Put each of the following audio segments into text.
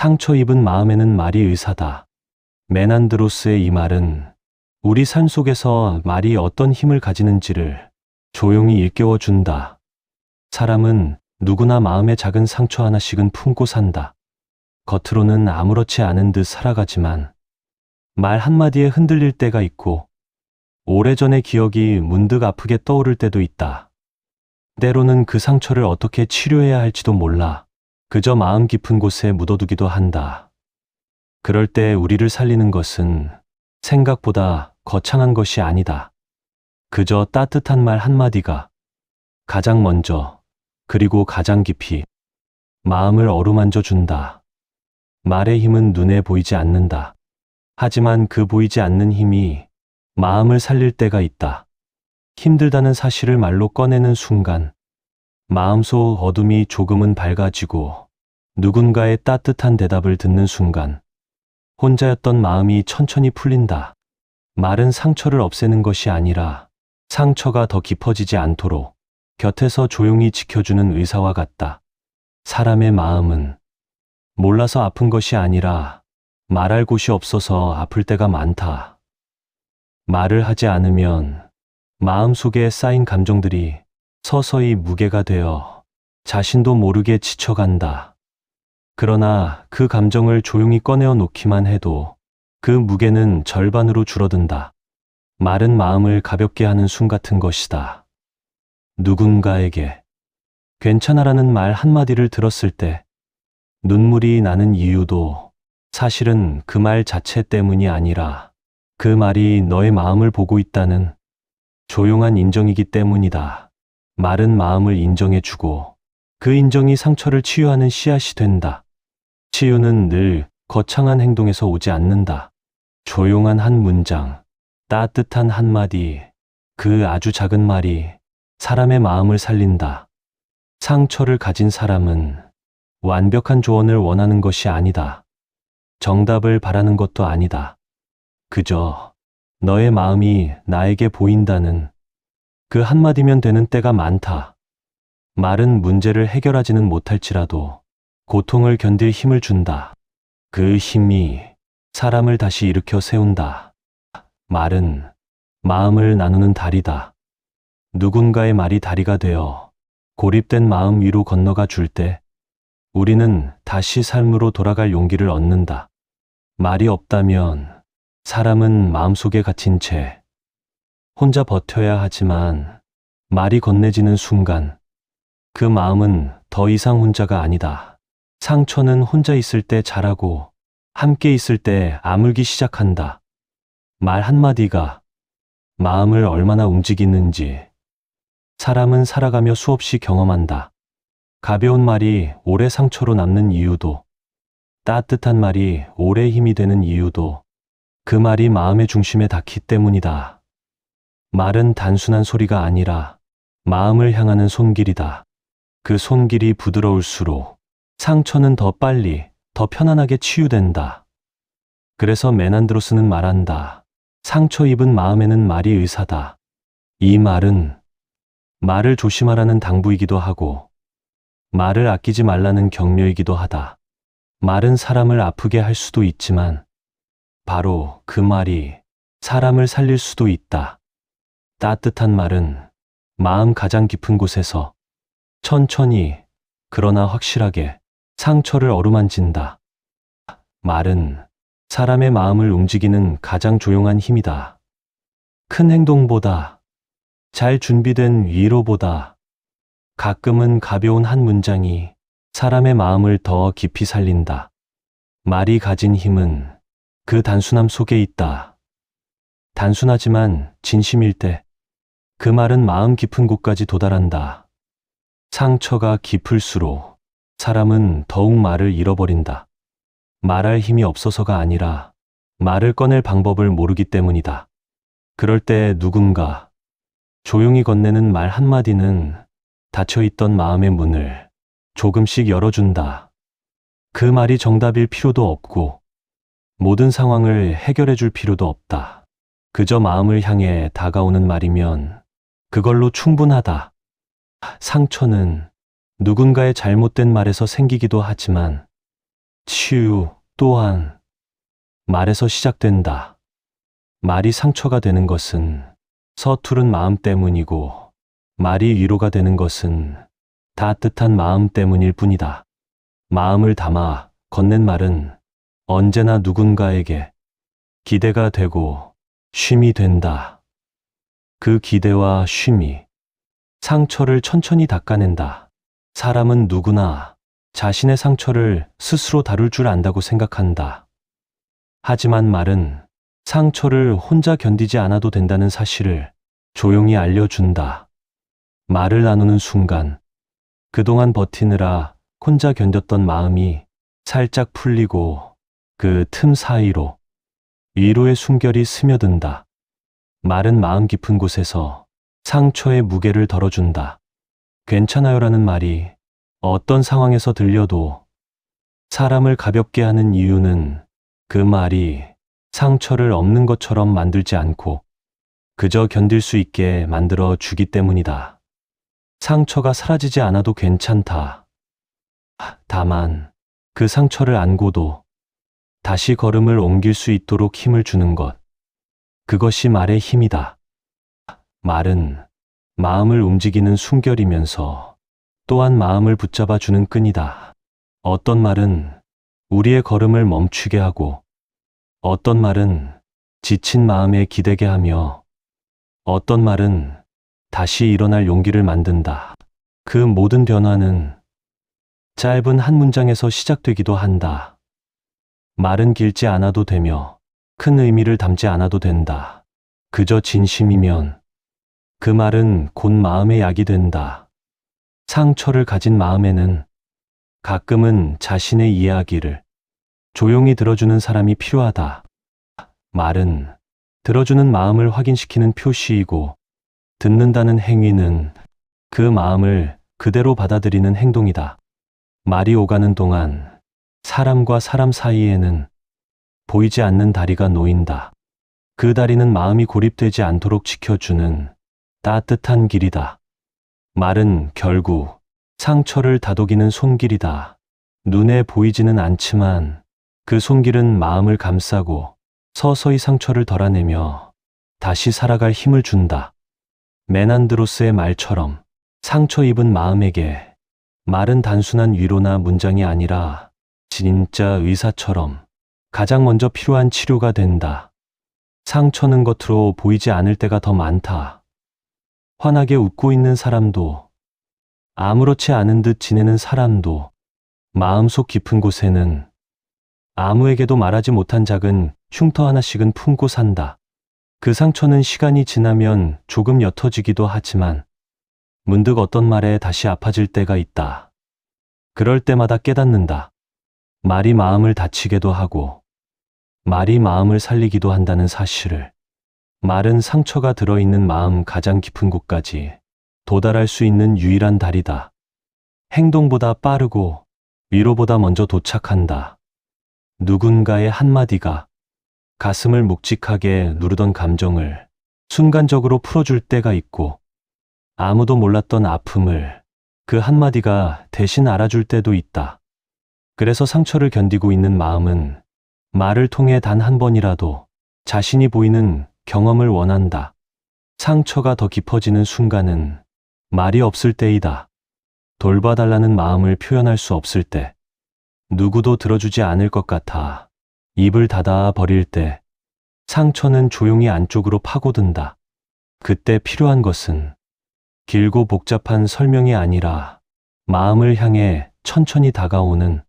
상처 입은 마음에는 말이 의사다. 메난드로스의 이 말은 우리 삶 속에서 말이 어떤 힘을 가지는지를 조용히 일깨워 준다. 사람은 누구나 마음의 작은 상처 하나씩은 품고 산다. 겉으로는 아무렇지 않은 듯 살아가지만 말 한마디에 흔들릴 때가 있고 오래전의 기억이 문득 아프게 떠오를 때도 있다. 때로는 그 상처를 어떻게 치료해야 할지도 몰라 그저 마음 깊은 곳에 묻어두기도 한다. 그럴 때 우리를 살리는 것은 생각보다 거창한 것이 아니다. 그저 따뜻한 말 한마디가 가장 먼저 그리고 가장 깊이 마음을 어루만져 준다. 말의 힘은 눈에 보이지 않는다. 하지만 그 보이지 않는 힘이 마음을 살릴 때가 있다. 힘들다는 사실을 말로 꺼내는 순간 마음속 어둠이 조금은 밝아지고 누군가의 따뜻한 대답을 듣는 순간 혼자였던 마음이 천천히 풀린다. 말은 상처를 없애는 것이 아니라 상처가 더 깊어지지 않도록 곁에서 조용히 지켜주는 의사와 같다. 사람의 마음은 몰라서 아픈 것이 아니라 말할 곳이 없어서 아플 때가 많다. 말을 하지 않으면 마음 속에 쌓인 감정들이 서서히 무게가 되어 자신도 모르게 지쳐간다. 그러나 그 감정을 조용히 꺼내어 놓기만 해도 그 무게는 절반으로 줄어든다. 마른 마음을 가볍게 하는 숨 같은 것이다. 누군가에게 괜찮아라는 말 한마디를 들었을 때 눈물이 나는 이유도 사실은 그 말 자체 때문이 아니라 그 말이 너의 마음을 보고 있다는 조용한 인정이기 때문이다. 마른 마음을 인정해주고 그 인정이 상처를 치유하는 씨앗이 된다. 치유는 늘 거창한 행동에서 오지 않는다. 조용한 한 문장, 따뜻한 한마디, 그 아주 작은 말이 사람의 마음을 살린다. 상처를 가진 사람은 완벽한 조언을 원하는 것이 아니다. 정답을 바라는 것도 아니다. 그저 너의 마음이 나에게 보인다는 그 한마디면 되는 때가 많다. 말은 문제를 해결하지는 못할지라도 고통을 견딜 힘을 준다. 그 힘이 사람을 다시 일으켜 세운다. 말은 마음을 나누는 다리다. 누군가의 말이 다리가 되어 고립된 마음 위로 건너가 줄 때 우리는 다시 삶으로 돌아갈 용기를 얻는다. 말이 없다면 사람은 마음속에 갇힌 채 혼자 버텨야 하지만 말이 건네지는 순간 그 마음은 더 이상 혼자가 아니다. 상처는 혼자 있을 때 자라고 함께 있을 때 아물기 시작한다. 말 한마디가 마음을 얼마나 움직이는지 사람은 살아가며 수없이 경험한다. 가벼운 말이 오래 상처로 남는 이유도 따뜻한 말이 오래 힘이 되는 이유도 그 말이 마음의 중심에 닿기 때문이다. 말은 단순한 소리가 아니라 마음을 향하는 손길이다. 그 손길이 부드러울수록 상처는 더 빨리, 더 편안하게 치유된다. 그래서 메난드로스는 말한다. 상처 입은 마음에는 말이 의사다. 이 말은 말을 조심하라는 당부이기도 하고 말을 아끼지 말라는 격려이기도 하다. 말은 사람을 아프게 할 수도 있지만 바로 그 말이 사람을 살릴 수도 있다. 따뜻한 말은 마음 가장 깊은 곳에서 천천히 그러나 확실하게 상처를 어루만진다. 말은 사람의 마음을 움직이는 가장 조용한 힘이다. 큰 행동보다, 잘 준비된 위로보다, 가끔은 가벼운 한 문장이 사람의 마음을 더 깊이 살린다. 말이 가진 힘은 그 단순함 속에 있다. 단순하지만 진심일 때 그 말은 마음 깊은 곳까지 도달한다. 상처가 깊을수록 사람은 더욱 말을 잃어버린다. 말할 힘이 없어서가 아니라 말을 꺼낼 방법을 모르기 때문이다. 그럴 때 누군가 조용히 건네는 말 한마디는 닫혀있던 마음의 문을 조금씩 열어준다. 그 말이 정답일 필요도 없고 모든 상황을 해결해 줄 필요도 없다. 그저 마음을 향해 다가오는 말이면 그걸로 충분하다. 상처는 누군가의 잘못된 말에서 생기기도 하지만 치유 또한 말에서 시작된다. 말이 상처가 되는 것은 서투른 마음 때문이고 말이 위로가 되는 것은 따뜻한 마음 때문일 뿐이다. 마음을 담아 건넨 말은 언제나 누군가에게 기대가 되고 쉼이 된다. 그 기대와 쉼이 상처를 천천히 닦아낸다. 사람은 누구나 자신의 상처를 스스로 다룰 줄 안다고 생각한다. 하지만 말은 상처를 혼자 견디지 않아도 된다는 사실을 조용히 알려준다. 말을 나누는 순간 그동안 버티느라 혼자 견뎠던 마음이 살짝 풀리고 그 틈 사이로 위로의 숨결이 스며든다. 말은 마음 깊은 곳에서 상처의 무게를 덜어준다. 괜찮아요라는 말이 어떤 상황에서 들려도 사람을 가볍게 하는 이유는 그 말이 상처를 없는 것처럼 만들지 않고 그저 견딜 수 있게 만들어 주기 때문이다. 상처가 사라지지 않아도 괜찮다. 다만 그 상처를 안고도 다시 걸음을 옮길 수 있도록 힘을 주는 것. 그것이 말의 힘이다. 말은 마음을 움직이는 숨결이면서 또한 마음을 붙잡아 주는 끈이다. 어떤 말은 우리의 걸음을 멈추게 하고 어떤 말은 지친 마음에 기대게 하며 어떤 말은 다시 일어날 용기를 만든다. 그 모든 변화는 짧은 한 문장에서 시작되기도 한다. 말은 길지 않아도 되며 큰 의미를 담지 않아도 된다. 그저 진심이면 그 말은 곧 마음의 약이 된다. 상처를 가진 마음에는 가끔은 자신의 이야기를 조용히 들어주는 사람이 필요하다. 말은 들어주는 마음을 확인시키는 표시이고 듣는다는 행위는 그 마음을 그대로 받아들이는 행동이다. 말이 오가는 동안 사람과 사람 사이에는 보이지 않는 다리가 놓인다. 그 다리는 마음이 고립되지 않도록 지켜주는 따뜻한 길이다. 말은 결국 상처를 다독이는 손길이다. 눈에 보이지는 않지만 그 손길은 마음을 감싸고 서서히 상처를 덜어내며 다시 살아갈 힘을 준다. 메난드로스의 말처럼 상처 입은 마음에게 말은 단순한 위로나 문장이 아니라 진짜 의사처럼 가장 먼저 필요한 치료가 된다. 상처는 겉으로 보이지 않을 때가 더 많다. 환하게 웃고 있는 사람도, 아무렇지 않은 듯 지내는 사람도, 마음속 깊은 곳에는 아무에게도 말하지 못한 작은 흉터 하나씩은 품고 산다. 그 상처는 시간이 지나면 조금 옅어지기도 하지만 문득 어떤 말에 다시 아파질 때가 있다. 그럴 때마다 깨닫는다. 말이 마음을 다치게도 하고 말이 마음을 살리기도 한다는 사실을 말은 상처가 들어있는 마음 가장 깊은 곳까지 도달할 수 있는 유일한 달이다. 행동보다 빠르고 위로보다 먼저 도착한다. 누군가의 한마디가 가슴을 묵직하게 누르던 감정을 순간적으로 풀어줄 때가 있고 아무도 몰랐던 아픔을 그 한마디가 대신 알아줄 때도 있다. 그래서 상처를 견디고 있는 마음은 말을 통해 단 한 번이라도 자신이 보이는 경험을 원한다. 상처가 더 깊어지는 순간은 말이 없을 때이다. 돌봐달라는 마음을 표현할 수 없을 때, 누구도 들어주지 않을 것 같아 입을 닫아 버릴 때, 상처는 조용히 안쪽으로 파고든다. 그때 필요한 것은 길고 복잡한 설명이 아니라 마음을 향해 천천히 다가오는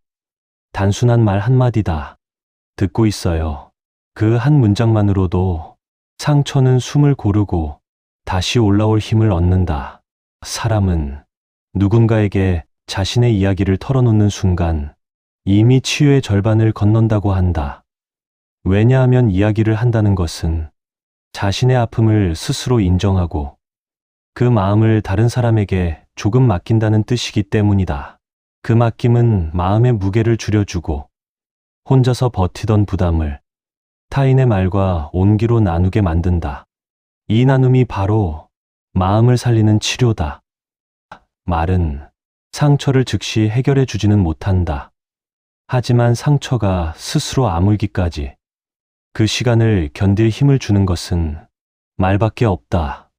단순한 말 한마디다. 듣고 있어요. 그 한 문장만으로도 상처는 숨을 고르고 다시 올라올 힘을 얻는다. 사람은 누군가에게 자신의 이야기를 털어놓는 순간 이미 치유의 절반을 건넌다고 한다. 왜냐하면 이야기를 한다는 것은 자신의 아픔을 스스로 인정하고 그 마음을 다른 사람에게 조금 맡긴다는 뜻이기 때문이다. 그 맡김은 마음의 무게를 줄여주고 혼자서 버티던 부담을 타인의 말과 온기로 나누게 만든다. 이 나눔이 바로 마음을 살리는 치료다. 말은 상처를 즉시 해결해 주지는 못한다. 하지만 상처가 스스로 아물기까지 그 시간을 견딜 힘을 주는 것은 말밖에 없다.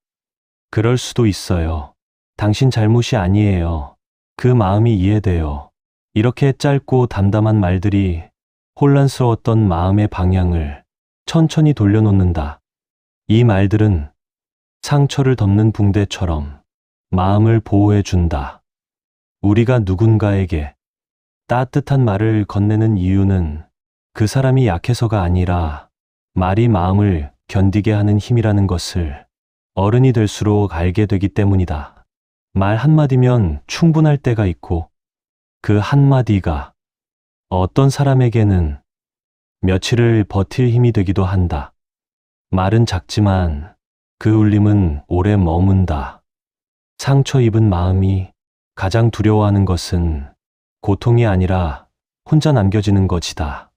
그럴 수도 있어요. 당신 잘못이 아니에요. 그 마음이 이해돼요. 이렇게 짧고 담담한 말들이 혼란스러웠던 마음의 방향을 천천히 돌려놓는다. 이 말들은 상처를 덮는 붕대처럼 마음을 보호해 준다. 우리가 누군가에게 따뜻한 말을 건네는 이유는 그 사람이 약해서가 아니라 말이 마음을 견디게 하는 힘이라는 것을 어른이 될수록 알게 되기 때문이다. 말 한마디면 충분할 때가 있고 그 한마디가 어떤 사람에게는 며칠을 버틸 힘이 되기도 한다. 말은 작지만 그 울림은 오래 머문다. 상처 입은 마음이 가장 두려워하는 것은 고통이 아니라 혼자 남겨지는 것이다.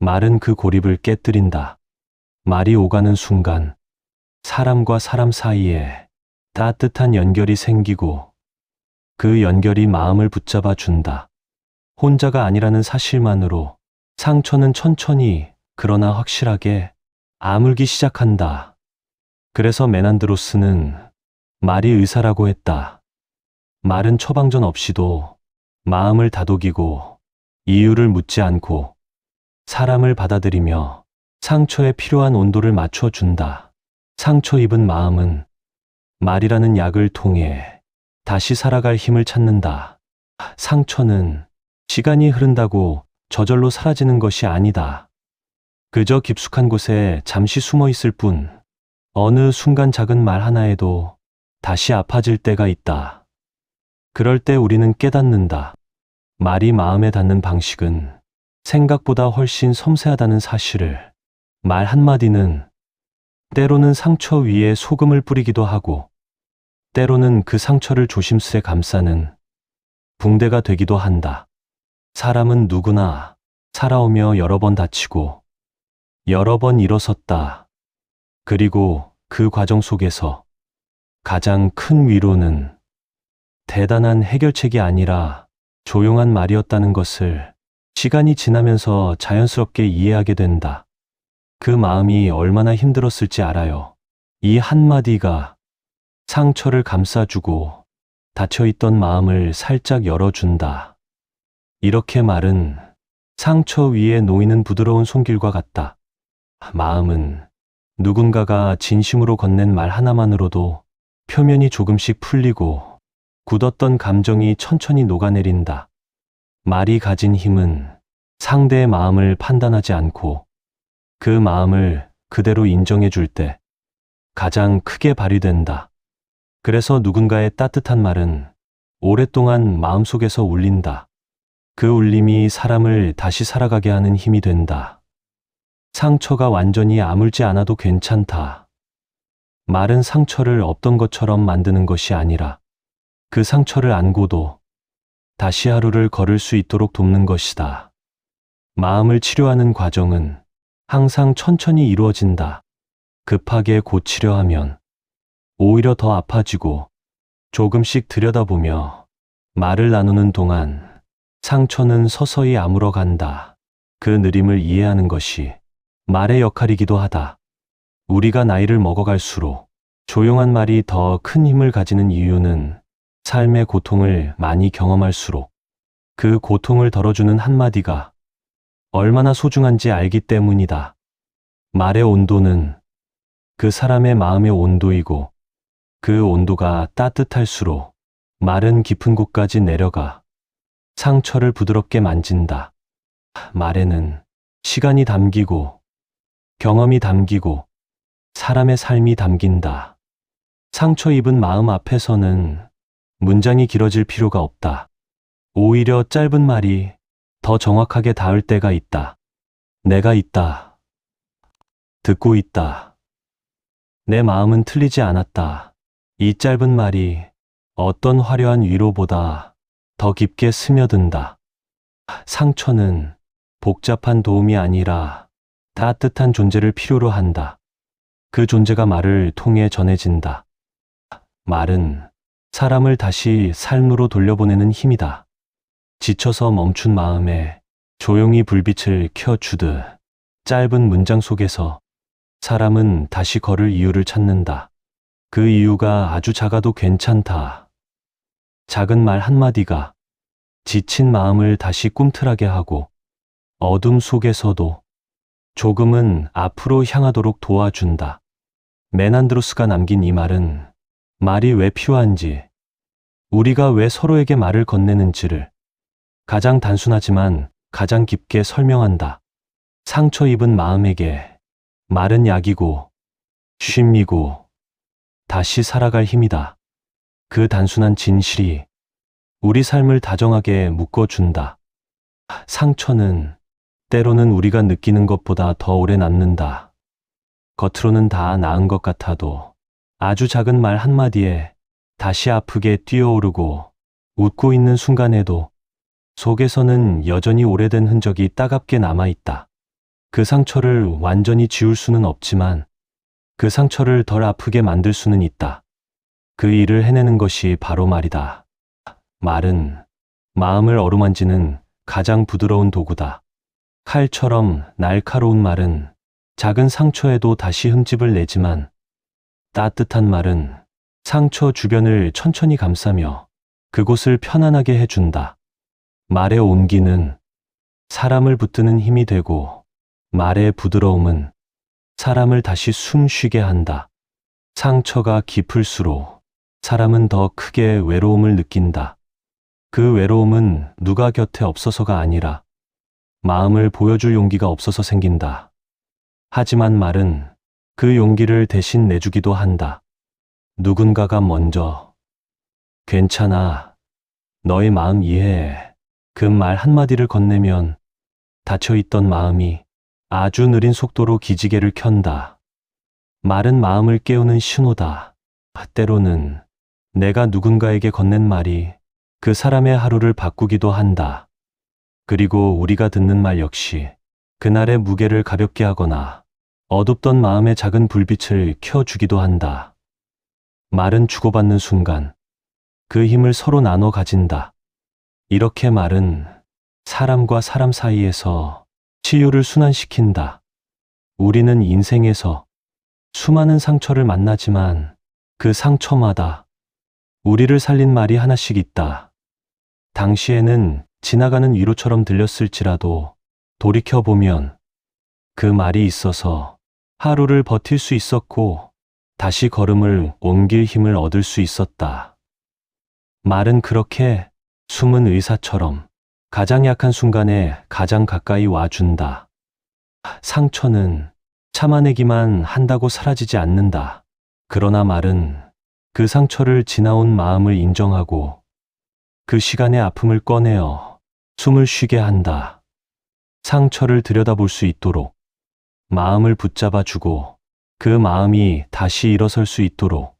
말은 그 고립을 깨뜨린다. 말이 오가는 순간 사람과 사람 사이에 따뜻한 연결이 생기고 그 연결이 마음을 붙잡아 준다. 혼자가 아니라는 사실만으로 상처는 천천히 그러나 확실하게 아물기 시작한다. 그래서 메난드로스는 말이 의사라고 했다. 말은 처방전 없이도 마음을 다독이고 이유를 묻지 않고 사람을 받아들이며 상처에 필요한 온도를 맞춰준다. 상처 입은 마음은 말이라는 약을 통해 다시 살아갈 힘을 찾는다. 상처는 시간이 흐른다고 저절로 사라지는 것이 아니다. 그저 깊숙한 곳에 잠시 숨어 있을 뿐, 어느 순간 작은 말 하나에도 다시 아파질 때가 있다. 그럴 때 우리는 깨닫는다. 말이 마음에 닿는 방식은 생각보다 훨씬 섬세하다는 사실을 말 한마디는 때로는 상처 위에 소금을 뿌리기도 하고 때로는 그 상처를 조심스레 감싸는 붕대가 되기도 한다. 사람은 누구나 살아오며 여러 번 다치고 여러 번 일어섰다. 그리고 그 과정 속에서 가장 큰 위로는 대단한 해결책이 아니라 조용한 말이었다는 것을 시간이 지나면서 자연스럽게 이해하게 된다. 그 마음이 얼마나 힘들었을지 알아요. 이 한마디가 상처를 감싸주고 닫혀있던 마음을 살짝 열어준다. 이렇게 말은 상처 위에 놓이는 부드러운 손길과 같다. 마음은 누군가가 진심으로 건넨 말 하나만으로도 표면이 조금씩 풀리고 굳었던 감정이 천천히 녹아내린다. 말이 가진 힘은 상대의 마음을 판단하지 않고 그 마음을 그대로 인정해 줄 때 가장 크게 발휘된다. 그래서 누군가의 따뜻한 말은 오랫동안 마음속에서 울린다. 그 울림이 사람을 다시 살아가게 하는 힘이 된다. 상처가 완전히 아물지 않아도 괜찮다. 말은 상처를 없던 것처럼 만드는 것이 아니라 그 상처를 안고도 다시 하루를 걸을 수 있도록 돕는 것이다. 마음을 치료하는 과정은 항상 천천히 이루어진다. 급하게 고치려 하면 오히려 더 아파지고 조금씩 들여다보며 말을 나누는 동안 상처는 서서히 아물어 간다. 그 느림을 이해하는 것이 말의 역할이기도 하다. 우리가 나이를 먹어갈수록 조용한 말이 더 큰 힘을 가지는 이유는 삶의 고통을 많이 경험할수록 그 고통을 덜어주는 한마디가 얼마나 소중한지 알기 때문이다. 말의 온도는 그 사람의 마음의 온도이고 그 온도가 따뜻할수록 말은 깊은 곳까지 내려가 상처를 부드럽게 만진다. 말에는 시간이 담기고 경험이 담기고 사람의 삶이 담긴다. 상처 입은 마음 앞에서는 문장이 길어질 필요가 없다. 오히려 짧은 말이 더 정확하게 닿을 때가 있다. 내가 있다. 듣고 있다. 내 마음은 틀리지 않았다. 이 짧은 말이 어떤 화려한 위로보다 더 깊게 스며든다. 상처는 복잡한 도움이 아니라 따뜻한 존재를 필요로 한다. 그 존재가 말을 통해 전해진다. 말은 사람을 다시 삶으로 돌려보내는 힘이다. 지쳐서 멈춘 마음에 조용히 불빛을 켜주듯 짧은 문장 속에서 사람은 다시 걸을 이유를 찾는다. 그 이유가 아주 작아도 괜찮다. 작은 말 한마디가 지친 마음을 다시 꿈틀하게 하고 어둠 속에서도 조금은 앞으로 향하도록 도와준다. 메난드로스가 남긴 이 말은 말이 왜 필요한지, 우리가 왜 서로에게 말을 건네는지를 가장 단순하지만 가장 깊게 설명한다. 상처 입은 마음에게 말은 약이고 쉼이고 다시 살아갈 힘이다. 그 단순한 진실이 우리 삶을 다정하게 묶어준다. 상처는 때로는 우리가 느끼는 것보다 더 오래 남는다. 겉으로는 다 나은 것 같아도 아주 작은 말 한마디에 다시 아프게 뛰어오르고 웃고 있는 순간에도 속에서는 여전히 오래된 흔적이 따갑게 남아있다. 그 상처를 완전히 지울 수는 없지만 그 상처를 덜 아프게 만들 수는 있다. 그 일을 해내는 것이 바로 말이다. 말은 마음을 어루만지는 가장 부드러운 도구다. 칼처럼 날카로운 말은 작은 상처에도 다시 흠집을 내지만 따뜻한 말은 상처 주변을 천천히 감싸며 그곳을 편안하게 해준다. 말의 온기는 사람을 붙드는 힘이 되고 말의 부드러움은 사람을 다시 숨 쉬게 한다. 상처가 깊을수록 사람은 더 크게 외로움을 느낀다. 그 외로움은 누가 곁에 없어서가 아니라 마음을 보여줄 용기가 없어서 생긴다. 하지만 말은 그 용기를 대신 내주기도 한다. 누군가가 먼저 괜찮아. 너의 마음 이해해. 그 말 한마디를 건네면 닫혀있던 마음이 아주 느린 속도로 기지개를 켠다. 말은 마음을 깨우는 신호다. 때로는 내가 누군가에게 건넨 말이 그 사람의 하루를 바꾸기도 한다. 그리고 우리가 듣는 말 역시 그날의 무게를 가볍게 하거나 어둡던 마음의 작은 불빛을 켜주기도 한다. 말은 주고받는 순간 그 힘을 서로 나눠 가진다. 이렇게 말은 사람과 사람 사이에서 치유를 순환시킨다. 우리는 인생에서 수많은 상처를 만나지만 그 상처마다 우리를 살린 말이 하나씩 있다. 당시에는 지나가는 위로처럼 들렸을지라도 돌이켜보면 그 말이 있어서 하루를 버틸 수 있었고 다시 걸음을 옮길 힘을 얻을 수 있었다. 말은 그렇게 숨은 의사처럼 가장 약한 순간에 가장 가까이 와준다. 상처는 참아내기만 한다고 사라지지 않는다. 그러나 말은 그 상처를 지나온 마음을 인정하고 그 시간의 아픔을 꺼내어 숨을 쉬게 한다. 상처를 들여다볼 수 있도록 마음을 붙잡아 주고 그 마음이 다시 일어설 수 있도록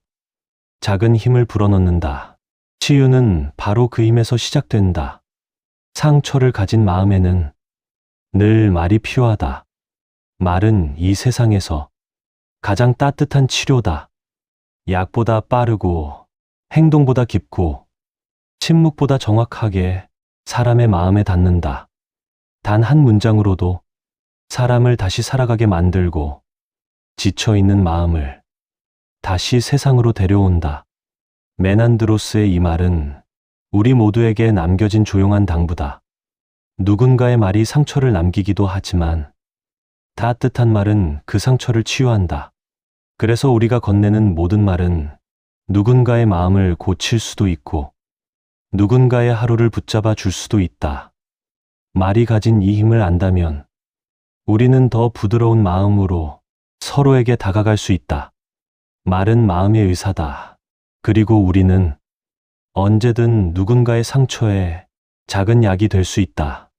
작은 힘을 불어넣는다. 치유는 바로 그 힘에서 시작된다. 상처를 가진 마음에는 늘 말이 필요하다. 말은 이 세상에서 가장 따뜻한 치료다. 약보다 빠르고 행동보다 깊고 침묵보다 정확하게 사람의 마음에 닿는다. 단 한 문장으로도 사람을 다시 살아가게 만들고 지쳐있는 마음을 다시 세상으로 데려온다. 메난드로스의 이 말은 우리 모두에게 남겨진 조용한 당부다. 누군가의 말이 상처를 남기기도 하지만 따뜻한 말은 그 상처를 치유한다. 그래서 우리가 건네는 모든 말은 누군가의 마음을 고칠 수도 있고 누군가의 하루를 붙잡아 줄 수도 있다. 말이 가진 이 힘을 안다면 우리는 더 부드러운 마음으로 서로에게 다가갈 수 있다. 말은 마음의 의사다. 그리고 우리는 언제든 누군가의 상처에 작은 약이 될 수 있다.